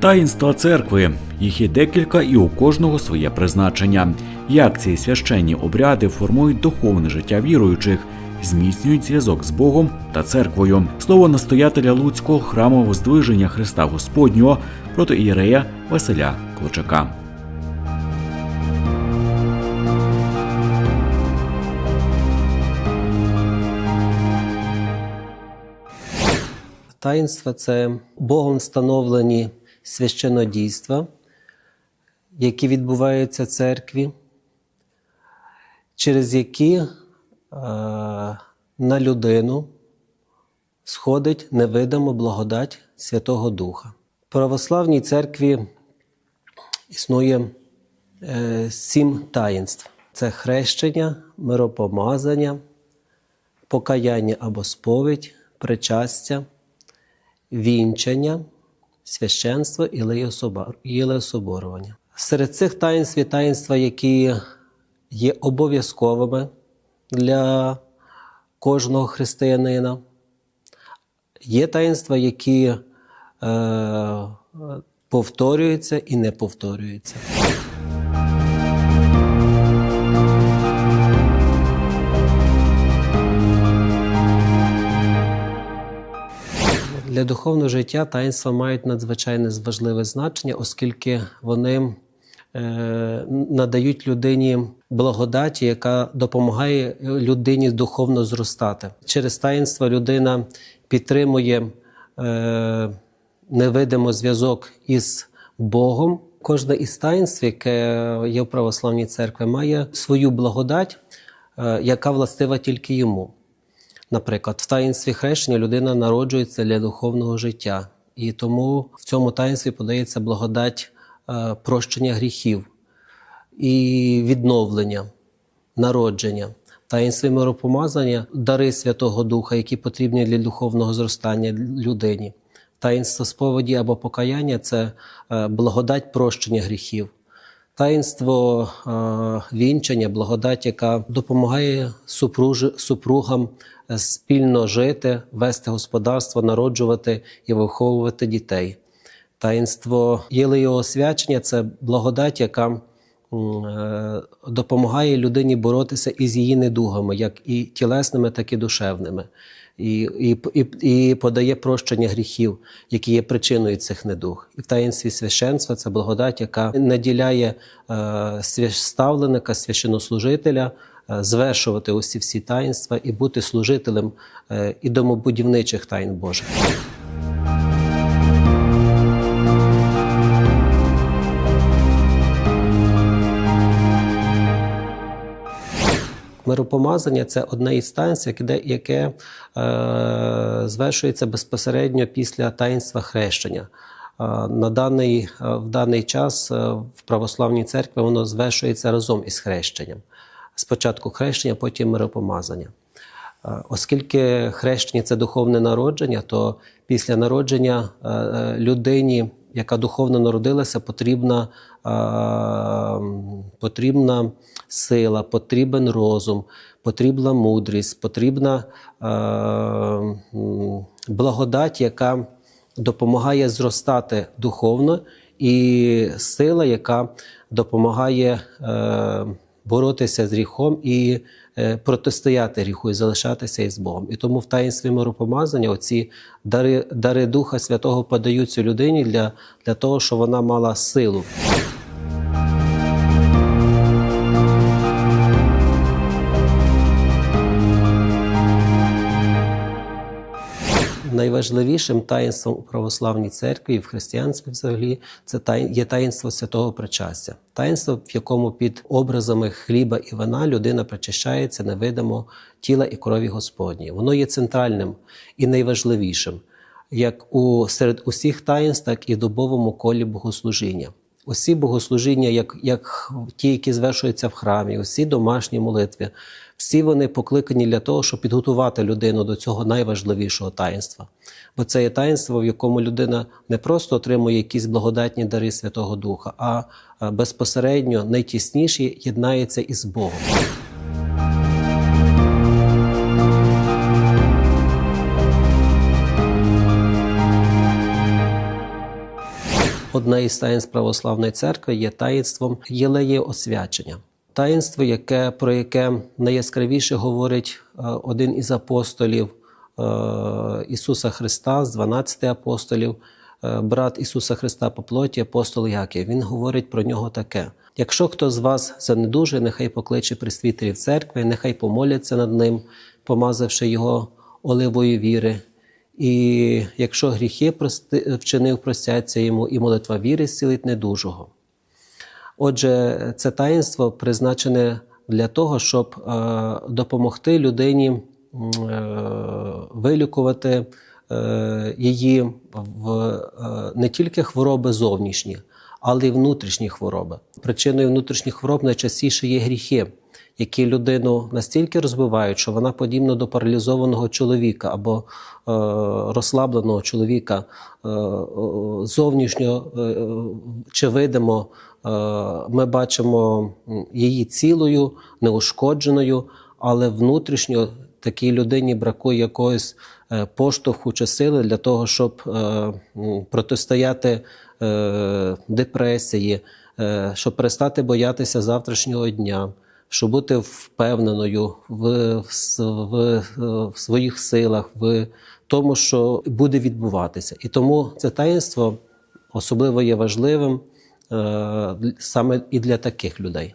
Таїнства церкви. Їх є декілька і у кожного своє призначення. Як ці священні обряди формують духовне життя віруючих, зміцнюють зв'язок з Богом та церквою. Слово настоятеля Луцького храмового здвиження Христа Господнього проти ієрея Василя Клочака. Таїнства це Богом встановлені священодійства, які відбуваються в церкві, через які е, на людину сходить невидима благодать Святого Духа. В православній церкві існує е, сім таїнств: це хрещення, миропомазання, покаяння або сповідь, причастя, вінчання, священство і леособорування. Серед цих таїнств є таїнства, які є обов'язковими для кожного християнина. Є таїнства, які е, повторюються і не повторюються. Для духовного життя таїнства мають надзвичайне важливе значення, оскільки вони е, надають людині благодаті, яка допомагає людині духовно зростати. Через таїнства людина підтримує е, невидимий зв'язок із Богом. Кожне із таїнств, яке є в православній церкві, має свою благодать, е, яка властива тільки йому. Наприклад, в таїнстві хрещення людина народжується для духовного життя, і тому в цьому таїнстві подається благодать е, прощення гріхів і відновлення, народження. Таїнстві миропомазання дари Святого Духа, які потрібні для духовного зростання людині. Таїнство сповіді або покаяння це е, благодать прощення гріхів. Таїнство вінчання, благодать, яка допомагає супружи, супругам е, спільно жити, вести господарство, народжувати і виховувати дітей. Таїнство єлеєосвячення – це благодать, яка е, допомагає людині боротися із її недугами, як і тілесними, так і душевними. І, і, і, і подає прощення гріхів, які є причиною цих недуг. І в таїнстві священства це благодать, яка наділяє е, ставленика, священнослужителя е, звершувати усі всі таїнства і бути служителем е, і домобудівничих таїн Божих. Миропомазання це одне із таїнств, яке, яке е, звершується безпосередньо після таїнства хрещення. Е, на даний, е, в даний час е, в православній церкві воно звершується разом із хрещенням. Спочатку хрещення, потім миропомазання. Оскільки хрещення це духовне народження, то після народження людині, яка духовно народилася, потрібна, потрібна сила, потрібен розум, потрібна мудрість, потрібна благодать, яка допомагає зростати духовно, і сила, яка допомагає е, боротися з гріхом і е, протистояти гріху і залишатися із Богом. І тому в таїнстві миропомазання оці дари, дари Духа Святого подаються людині для, для того, щоб вона мала силу. Найважливішим таїнством у православній церкві і в християнстві взагалі це є таїнство святого причастя. Таїнство, в якому під образами хліба і вина людина причащається невидимо тіла і крові Господні. Воно є центральним і найважливішим, як у серед усіх таїнств, так і в добовому колі богослужіння. Усі богослужіння, як, як ті, які звершуються в храмі, усі домашні молитви, всі вони покликані для того, щоб підготувати людину до цього найважливішого таїнства. Бо це є таїнство, в якому людина не просто отримує якісь благодатні дари Святого Духа, а а безпосередньо найтісніше єднається із Богом. Одне із таїнств православної церкви є таїнством єлеє освячення. Таїнство, яке, про яке найяскравіше говорить е, один із апостолів е, Ісуса Христа з 12 апостолів, е, брат Ісуса Христа по плоті, апостол Яків. Він говорить про нього таке: якщо хто з вас занедужує, нехай покличе присвітерів церкви, нехай помоляться над ним, помазавши його оливою віри. І якщо гріхи прости- вчинив, простяться йому, і молитва віри зцілить недужого. Отже, це таїнство призначене для того, щоб е, допомогти людині е, вилікувати е, її в не тільки хвороби зовнішні, але й внутрішні хвороби. Причиною внутрішніх хвороб найчастіше є гріхи, які людину настільки розбивають, що вона подібна до паралізованого чоловіка або е, розслабленого чоловіка е, зовнішньо е, чи видимо. Е, Ми бачимо її цілою, неушкодженою, але внутрішньо такій людині бракує якогось е, поштовху чи сили для того, щоб е, протистояти е, депресії, е, щоб перестати боятися завтрашнього дня, щоб бути впевненою в, в, в своїх силах, в тому, що буде відбуватися. І тому це таїнство особливо є важливим е, саме і для таких людей.